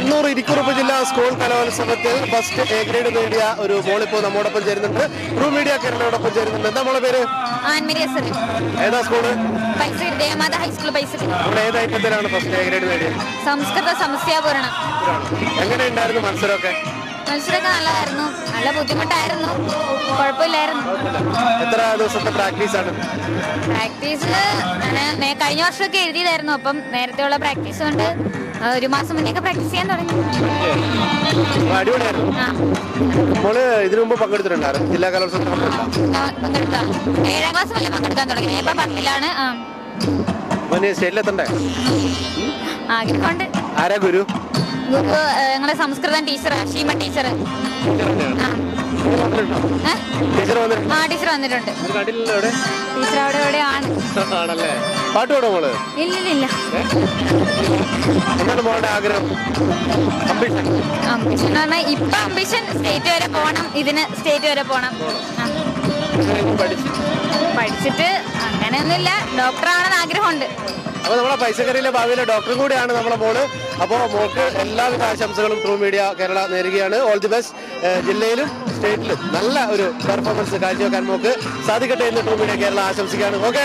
കണ്ണൂർ ഇരിക്കുറുപ്പ് ജില്ലാ സ്കൂൾ കലോത്സവത്തിൽ first A grade നേടിയ ഒരു മോളിപ്പോ നമ്മോടൊപ്പം ചേരുന്നുണ്ട്. ട്രൂ മീഡിയ കേരളയോടൊപ്പം ചേരുന്നുണ്ട്. എന്താ മോളെ പേര്? ഏതാ സ്കൂൾ ദേവമാത ഹൈസ്കൂൾ പൈസ ഏത് ഐറ്റത്തിലാണ് ഫസ്റ്റ് എ ഗ്രേഡ് നേടിയത്? സംസ്കൃത സമസ്യാപൂരണം എങ്ങനെയുണ്ടായിരുന്നു മത്സരമൊക്കെ? മത്സരമൊക്കെ നല്ലതായിരുന്നു. നല്ല ബുദ്ധിമുട്ടായിരുന്നു. കുഴപ്പമില്ലായിരുന്നു. എത്ര ദിവസത്തെ പ്രാക്ടീസ് ആണ്? പ്രാക്ടീസ് ഞാൻ കഴിഞ്ഞ വർഷമൊക്കെ എഴുതിയതായിരുന്നു. അപ്പം നേരത്തെയുള്ള പ്രാക്ടീസ് കൊണ്ട് ഒരു മാസം മുന്നേ പ്രാക്ടീസ് ചെയ്യാൻ തുടങ്ങി. മോൾ ഇതിനു മുമ്പ് പങ്കെടുത്തിട്ടുണ്ടായിരുന്നു. ജില്ലാ കലോത്സവത്തിൽ പങ്കെടുത്ത. ഏഴാം ക്ലാസ് പങ്കെടുക്കാൻ തുടങ്ങി. ഇപ്പൊ പത്തിലാണ് സ്റ്റേറ്റിലെത്തണ്ടേ ആഗ്രഹമുണ്ട്. ആരാ ഗുരു? ഗുരു ആ, ഞങ്ങളെ സംസ്കൃതം ടീച്ചർ ഷീമ ടീച്ചർ ആ. ടീച്ചർ വന്നിട്ടുണ്ട്? ടീച്ചർ കണ്ടില്ലല്ലോ ഇവിടെ ടീച്ചർ അവിടെ? എവിടെയാണ് ആണല്ലേ? പാട്ട് പാടും മോൾ? ഇല്ലില്ല ഏ? എന്താണ് മോളുടെ ആഗ്രഹം? അംബിഷൻ അംബിഷൻ എന്ന് പറഞ്ഞാൽ ഇപ്പൊ അംബിഷൻ സ്റ്റേറ്റ് വരെ പോണം ഇതിന് സ്റ്റേറ്റ് വരെ പോണം. ആ. പഠിച്ചു. പഠിച്ചിട്ട് അങ്ങനെയൊന്നുമില്ല. ഡോക്ടർ ആണെന്ന് ആഗ്രഹമുണ്ട്. അപ്പൊ നമ്മളെ പൈസക്കറിയിലെ ഭാവിയിലെ ഡോക്ടറും കൂടിയാണ് നമ്മളെ മോൾ. അപ്പോ മോൾക്ക് എല്ലാവിധ ആശംസകളും ട്രൂ മീഡിയ കേരള നേരുകയാണ്. ഓൾ ദി ബെസ്റ്റ് ജില്ലയിലും സ്റ്റേറ്റിലും നല്ല ഒരു പെർഫോമൻസ് കാഴ്ചവെക്കാൻ മോക്ക് സാധിക്കട്ടെ എന്ന് ട്രൂ മീഡിയ കേരള ആശംസിക്കുകയാണ്. ഓക്കെ